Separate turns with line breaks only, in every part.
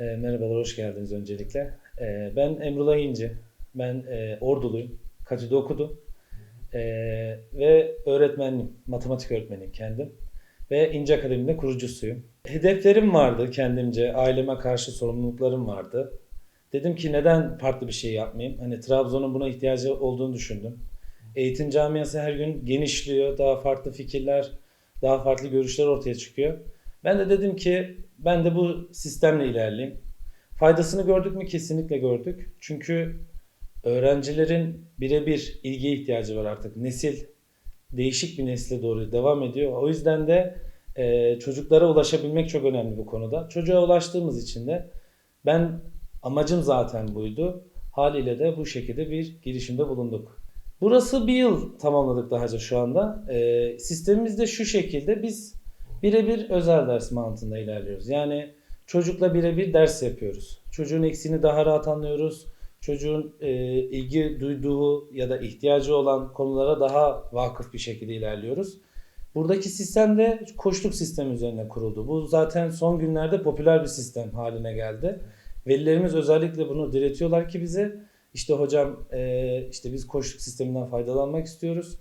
E, merhabalar, hoş geldiniz öncelikle. E, ben Emrullah İnci. Ben e, Orduluyum. Katı'da okudum. E, ve öğretmenim, matematik öğretmeniyim kendim. Ve İnci Akademi'de kurucusuyum. Hedeflerim vardı kendimce, aileme karşı sorumluluklarım vardı. Dedim ki neden farklı bir şey yapmayayım? Hani Trabzon'un buna ihtiyacı olduğunu düşündüm. Eğitim camiası her gün genişliyor, daha farklı fikirler, daha farklı görüşler ortaya çıkıyor. Ben de dedim ki ben de bu sistemle ilerleyeyim. Faydasını gördük mü? Kesinlikle gördük. Çünkü öğrencilerin birebir ilgiye ihtiyacı var artık. Nesil değişik bir nesle doğru devam ediyor. O yüzden de e, çocuklara ulaşabilmek çok önemli bu konuda. Çocuğa ulaştığımız için de ben amacım zaten buydu. Haliyle de bu şekilde bir girişimde bulunduk. Burası bir yıl tamamladık dahaca şu anda. E, sistemimiz de şu şekilde biz birebir özel ders mantığında ilerliyoruz. Yani çocukla birebir ders yapıyoruz. Çocuğun eksiğini daha rahat anlıyoruz. Çocuğun e, ilgi duyduğu ya da ihtiyacı olan konulara daha vakıf bir şekilde ilerliyoruz. Buradaki sistem de koçluk sistemi üzerine kuruldu. Bu zaten son günlerde popüler bir sistem haline geldi. Velilerimiz özellikle bunu diretiyorlar ki bize işte hocam e, işte biz koçluk sisteminden faydalanmak istiyoruz.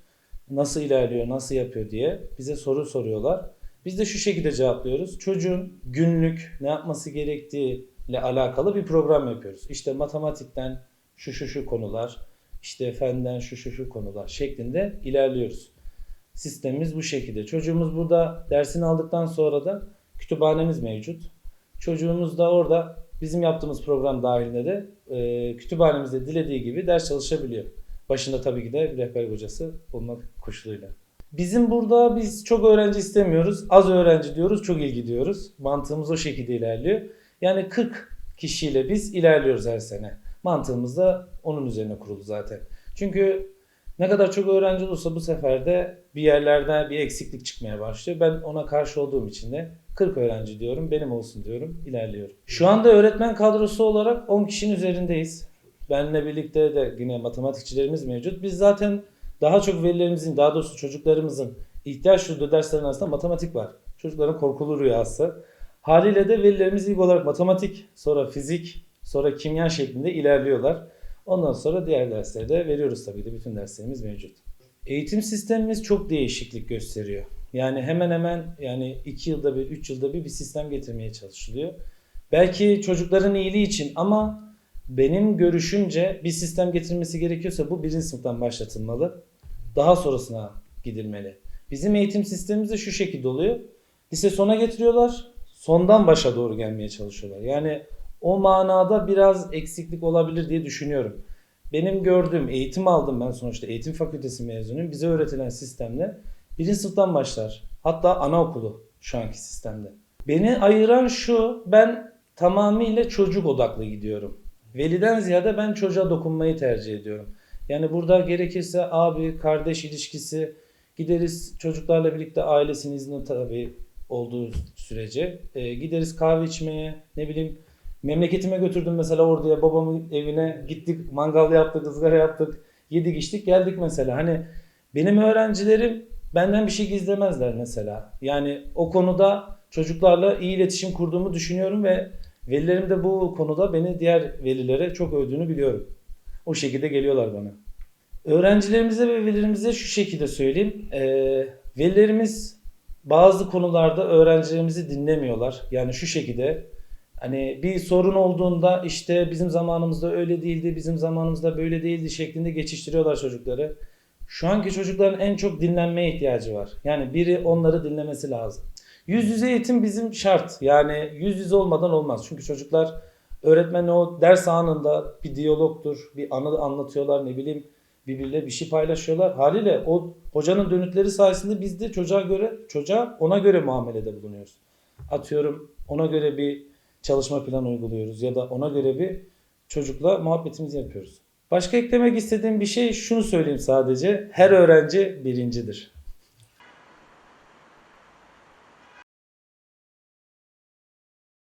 Nasıl ilerliyor, nasıl yapıyor diye bize soru soruyorlar. Biz de şu şekilde cevaplıyoruz. Çocuğun günlük ne yapması gerektiği ile alakalı bir program yapıyoruz. İşte matematikten şu şu şu konular, işte fenden şu şu şu konular şeklinde ilerliyoruz. Sistemimiz bu şekilde. Çocuğumuz burada dersini aldıktan sonra da kütüphanemiz mevcut. Çocuğumuz da orada bizim yaptığımız program dahilinde de e, kütüphanemizde dilediği gibi ders çalışabiliyor. Başında tabii ki de rehber hocası olmak koşuluyla. Bizim burada biz çok öğrenci istemiyoruz. Az öğrenci diyoruz, çok ilgi diyoruz. Mantığımız o şekilde ilerliyor. Yani 40 kişiyle biz ilerliyoruz her sene. Mantığımız da onun üzerine kurulu zaten. Çünkü ne kadar çok öğrenci olursa bu sefer de bir yerlerden bir eksiklik çıkmaya başlıyor. Ben ona karşı olduğum için de 40 öğrenci diyorum, benim olsun diyorum, ilerliyorum. Şu anda öğretmen kadrosu olarak 10 kişinin üzerindeyiz. Benle birlikte de yine matematikçilerimiz mevcut. Biz zaten daha çok velilerimizin, daha doğrusu çocuklarımızın ihtiyaç duyduğu derslerin arasında matematik var. Çocukların korkulu rüyası. Haliyle de velilerimiz ilk olarak matematik, sonra fizik, sonra kimya şeklinde ilerliyorlar. Ondan sonra diğer dersleri de veriyoruz tabii ki. Bütün derslerimiz mevcut. Eğitim sistemimiz çok değişiklik gösteriyor. Yani hemen hemen yani 2 yılda bir, 3 yılda bir bir sistem getirmeye çalışılıyor. Belki çocukların iyiliği için ama benim görüşümce bir sistem getirmesi gerekiyorsa bu birinci sınıftan başlatılmalı. Daha sonrasına gidilmeli. Bizim eğitim sistemimiz de şu şekilde oluyor. Lise sona getiriyorlar. Sondan başa doğru gelmeye çalışıyorlar. Yani o manada biraz eksiklik olabilir diye düşünüyorum. Benim gördüğüm, eğitim aldım ben sonuçta eğitim fakültesi mezunuyum. Bize öğretilen sistemle birinci sınıftan başlar. Hatta anaokulu şu anki sistemde. Beni ayıran şu, ben tamamıyla çocuk odaklı gidiyorum. Veliden ziyade ben çocuğa dokunmayı tercih ediyorum. Yani burada gerekirse abi kardeş ilişkisi gideriz çocuklarla birlikte ailesinin izni tabii olduğu sürece e, gideriz kahve içmeye ne bileyim memleketime götürdüm mesela oraya babamın evine gittik mangal yaptık ızgara yaptık yedik içtik geldik mesela hani benim öğrencilerim benden bir şey gizlemezler mesela yani o konuda çocuklarla iyi iletişim kurduğumu düşünüyorum ve velilerim de bu konuda beni diğer velilere çok övdüğünü biliyorum. O şekilde geliyorlar bana. Öğrencilerimize ve velilerimize şu şekilde söyleyeyim. Ee, velilerimiz bazı konularda öğrencilerimizi dinlemiyorlar. Yani şu şekilde hani bir sorun olduğunda işte bizim zamanımızda öyle değildi, bizim zamanımızda böyle değildi şeklinde geçiştiriyorlar çocukları. Şu anki çocukların en çok dinlenmeye ihtiyacı var. Yani biri onları dinlemesi lazım. Yüz yüze eğitim bizim şart. Yani yüz yüze olmadan olmaz. Çünkü çocuklar öğretmenle o ders anında bir diyalogtur, bir anı anlatıyorlar ne bileyim birbirleriyle bir şey paylaşıyorlar. Haliyle o hocanın dönütleri sayesinde biz de çocuğa göre çocuğa ona göre muamelede bulunuyoruz. Atıyorum ona göre bir çalışma planı uyguluyoruz ya da ona göre bir çocukla muhabbetimizi yapıyoruz. Başka eklemek istediğim bir şey şunu söyleyeyim sadece. Her öğrenci birincidir.